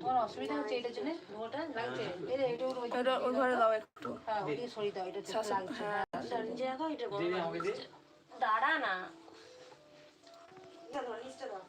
তোমার অসুবিধা হচ্ছে এটার জন্য? ওটা লাগছে? এই এটা ওর ওই ঘরে দাও একটু। হ্যাঁ ওদিকে সরিয়ে দাও এটা লাগছে। হ্যাঁ। আচ্ছা, নিচে রাখো এটা গরম দাঁড়া না। দাও, নিচটা দাও।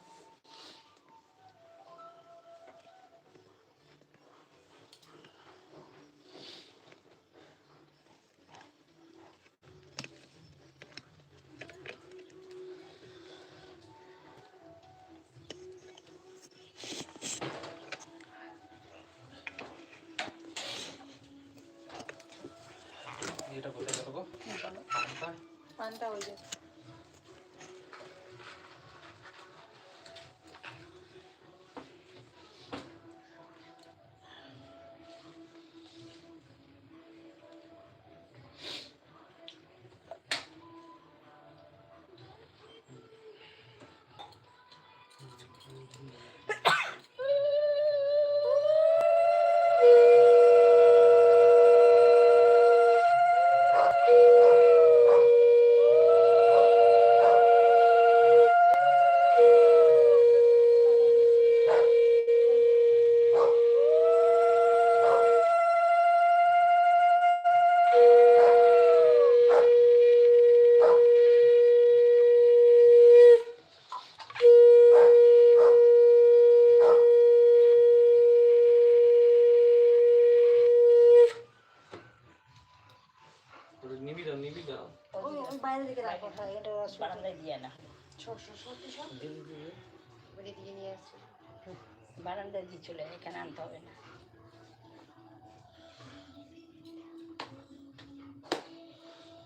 পানটা হয়ে ওই বারান্দায় দিয়ে না। সর সর সর তুই সর দিবি দিবি বেরিয়ে দিয়ে নিয়ে আসছি। বারান্দায় দিয়ে চলে এখানে আনতে হবে না।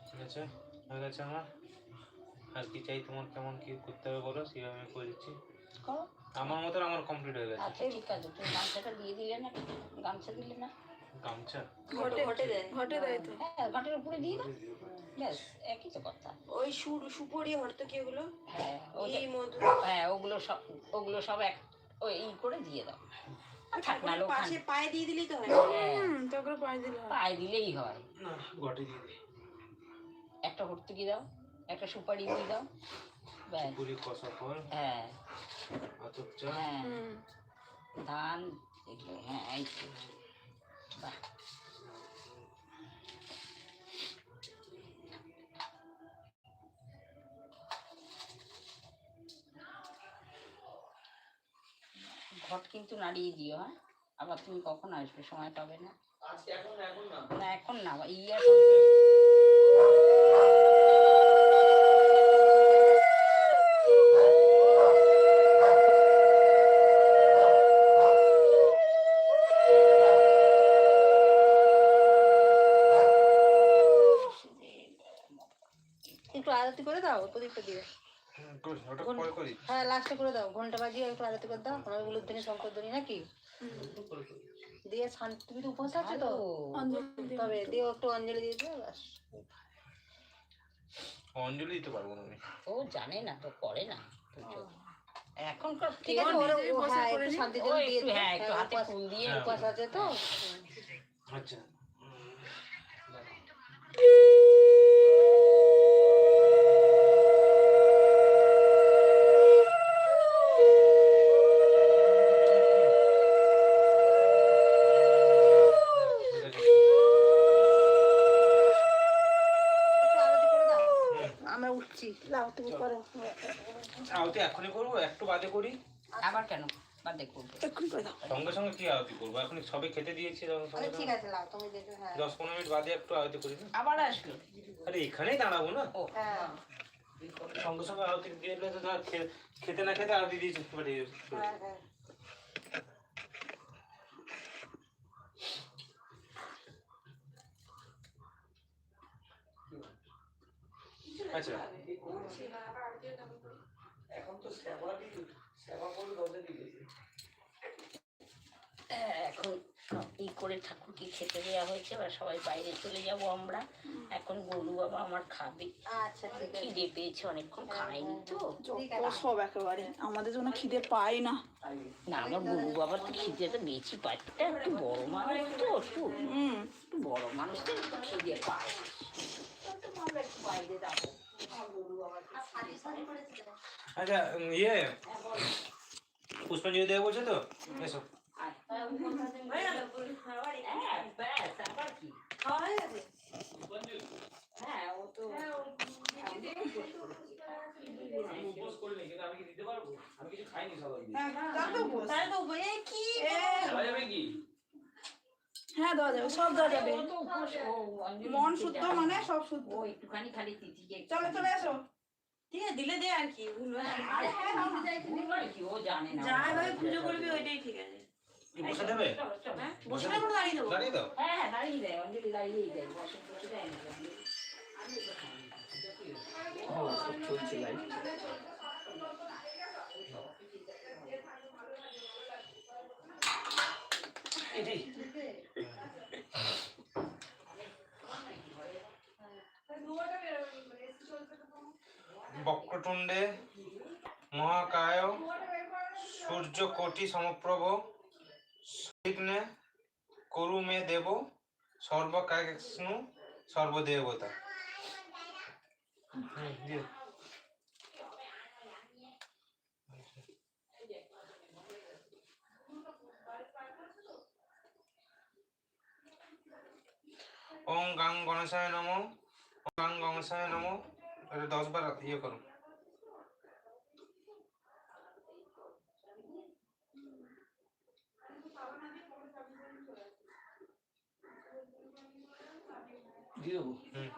ঠিক আছে হয়ে গেছে আমার। আর কি চাই তোমার কেমন কি করতে হবে বলো সেভাবে আমি করে দিচ্ছি। করো আমার মতন আমার কমপ্লিট হয়ে গেছে। আচ্ছা ঠিক আছে তুমি গামছাটা দিয়ে দিলে না গামছা দিলে না? গামছা। ঘটে ঘটে দেয়। ঘটে দেয় তো। হ্যাঁ ঘাটের উপরে দিয়ে দাও। ব্যাস একই তো কথা। ওই সুর সুপরি হরতো কি ওগুলো? হ্যাঁ ওদের মধু। হ্যাঁ ওগুলো সব ওগুলো সব এক ওই ই করে দিয়ে দাও। আর থাক না লোক পাশে পায়ে দিয়ে দিলেই তো হয়। দিলে পায়ে দিলেই হয়। না গটে দিয়ে দে। একটা হর্তুকি দাও? একটা সুপারি দিয়ে দাও? ব্যাস। পুরি কষা ফল। হ্যাঁ। আতপ চা। হ্যাঁ। ধান হ্যাঁ এই ঘট কিন্তু নাড়িয়ে দিও হ্যাঁ? আবার তুমি কখন আসবে? সময় পাবে না। না এখন না? ইয়ে একটু আরতি করে দাও প্রদীপটা দিয়ে। হুম, করি, ওটা পরে করি। হ্যাঁ লাস্টে করে দাও ঘণ্টা বাজিয়ে একটু আরতি করে দাও আমার উলুধ্বনি শঙ্করধ্বনি নাকি? দিয়ে শান্তি তুমি তো উপোস আছে তো? তবে দিয়ে একটু অঞ্জলি দিয়ে দিও ব্যাস। অঞ্জলি দিতে পারব না আমি। ও জানে না তো করে না। এখনকার ঠিক আছে ওর বসে হ্যাঁ একটু শান্তি ও দিয়ে একটু হাতে ফুল দিয়ে হ্যাঁ। আছে তো? আচ্ছা ঠিক আছে। একটু আরতি করে দাও আমরা উঠছি লাও তুমি করো আরতি এখনই করব একটু বাদে করি। আবার কেন? বাদে করবে। এক্ষুনি করে দাও। সঙ্গে সঙ্গে কি আরতি করব? এখন সবে খেতে দিয়েছি তখন সঙ্গে ঠিক আছে লাও তুমি দেখো হ্যাঁ। দশ পনেরো মিনিট বাদে একটু আরতি করি আবার আসলো আরে এখানেই দাঁড়াবো না? ও হ্যাঁ। সঙ্গে সঙ্গে আরতি দিয়ে দিলে তো ধর খেতে না খেতে আরতি দিয়ে চলতে পারি হ্যাঁ হ্যাঁ আচ্ছা হ্যাঁ, এখন সব ই করে ঠাকুরকে খেতে দেওয়া হয়েছে এবার সবাই বাইরে চলে যাব আমরা। এখন গরু বাবা আমার খাবে। আচ্ছা খিদে পেয়েছে অনেকক্ষণ খাইনি তো। যত সব একেবারে আমাদের জন্য খিদে পাই না। না আমার গরু বাবার তো খিদেটা বেশি পাচ্ছে একটু বড় মানুষ তো একটু বড় মানুষদের একটু খিদে পায়। আমরা একটু বাইরে যাব। আচ্ছা ইয়ে পুষ্পাঞ্জলি দেবে বলছে তো এসো হ্যাঁ? হ্যাঁ, হ্যাঁ হ্যাঁ দেওয়া যাবে সব দেওয়া যাবে মন শুদ্ধ মানে সব শুদ্ধ একটুখানি খালি চলে চলে এসো দিলে দে আর কি আরে হ্যাঁ, কি, ও জানে না। যা ভাবে পুজো করবি ওইটাই ঠিক আছে। বসে দেবে? হ্যাঁ? বসে না দাঁড়িয়ে দেবো। দাঁড়িয়ে দাও। হ্যাঁ, হ্যাঁ, দাঁড়িয়ে দেয়, অঞ্জলি দাঁড়িয়েই দেয়, বসে বসে দেয় না, দাঁড়িয়ে। আমি তো খাই না। এটি বক্রতুণ্ডে মহাকায় সূর্যকোটি সমপ্রভ করু মে দেব সর্বকায়ষ্ণু সর্বদেবতা। ওম গাং গণেশায় নম গাং গণেশায় নম এটা দশ বার ইয়ে করো হুম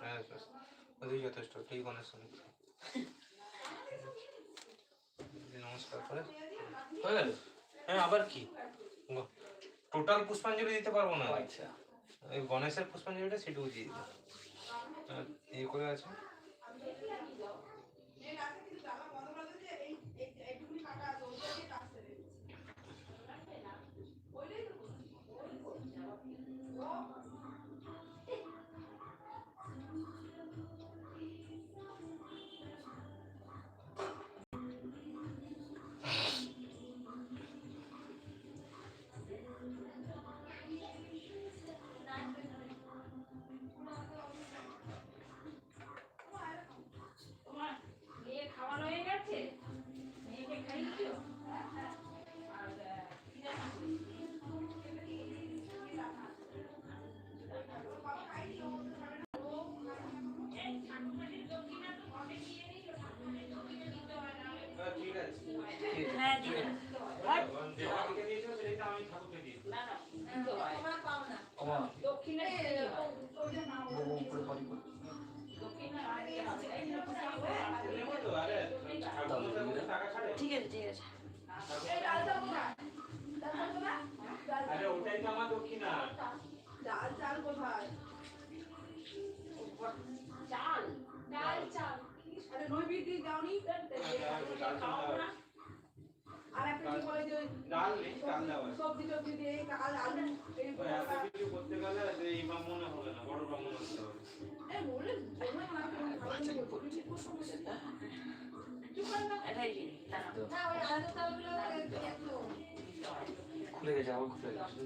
হ্যাঁ ব্যাস। ওই যথেষ্ট ঠিক গণেশ নমস্কার করে হয়ে গেল হ্যাঁ আবার কি টোটাল পুষ্পাঞ্জলি দিতে পারব না আচ্ছা এই গণেশের পুষ্পাঞ্জলিটা সেটুকু দিয়ে দিল আর ইয়ে করে আছে? ওটাই তো আমার দক্ষিণা ডাল চাল কোথায় চাল আরে নৈবেদ্য দাওনি খাওয়াবো না আর একটা কি বলে যে ওই ডাল নেই ডাল দেওয়া সবজি টবজি দিয়ে কাল আলু এই ওই করতে গেলে এই ব্রাহ্মণে হবে না বড় ব্রাহ্মণ হতে হবে। এ বলে বলে না বাচ্চাকে বলছি এটাই ঠিক খুলে গেছে আবার খুলে গেছে।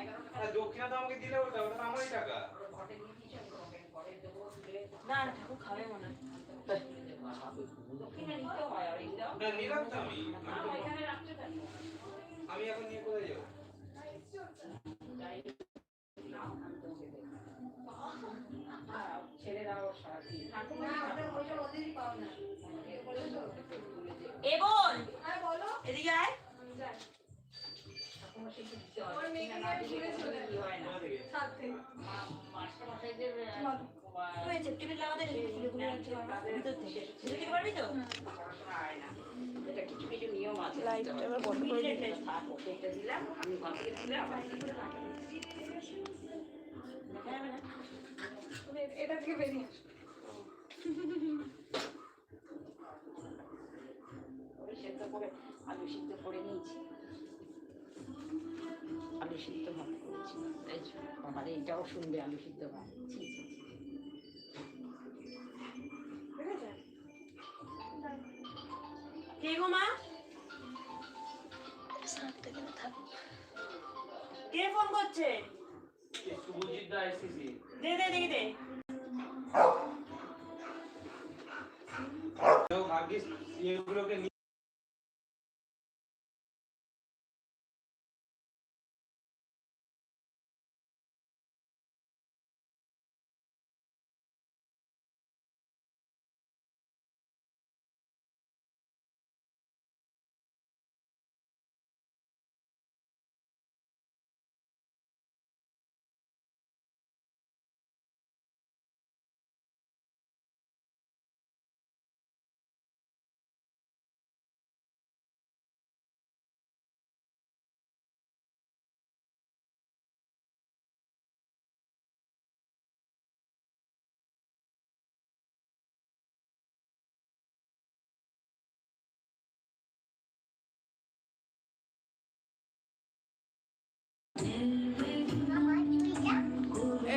এগারো দক্ষিণা তো আমাকে দিলে ওটা ওটা আমারই টাকা। না ঠাকুর খাবে মনে হয়। দক্ষিণে নিতে হয় আর এই না নিলাম তো আমি। এখানে আমি এখন নিয়ে কোথায় যাব? নাও, আমি তোমাকে দেবো। আর ছেলেরাও সারাদিন ঠাকুর এ বোন এদিকে আয় হয়। হয় লাগাতে ভিতর থেকে। ভিতর থেকে। পারবি তো? আলু সিদ্ধ করে নিয়েছি আলু সিদ্ধ ভাত করেছি এই যে, শুনবে আলু সিদ্ধ ভাত। কে গো মা করছে শুভজিৎ দা এসেছি দে দে দেখি দে। ভাগ্যিস এগুলোকে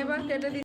এবার কেটে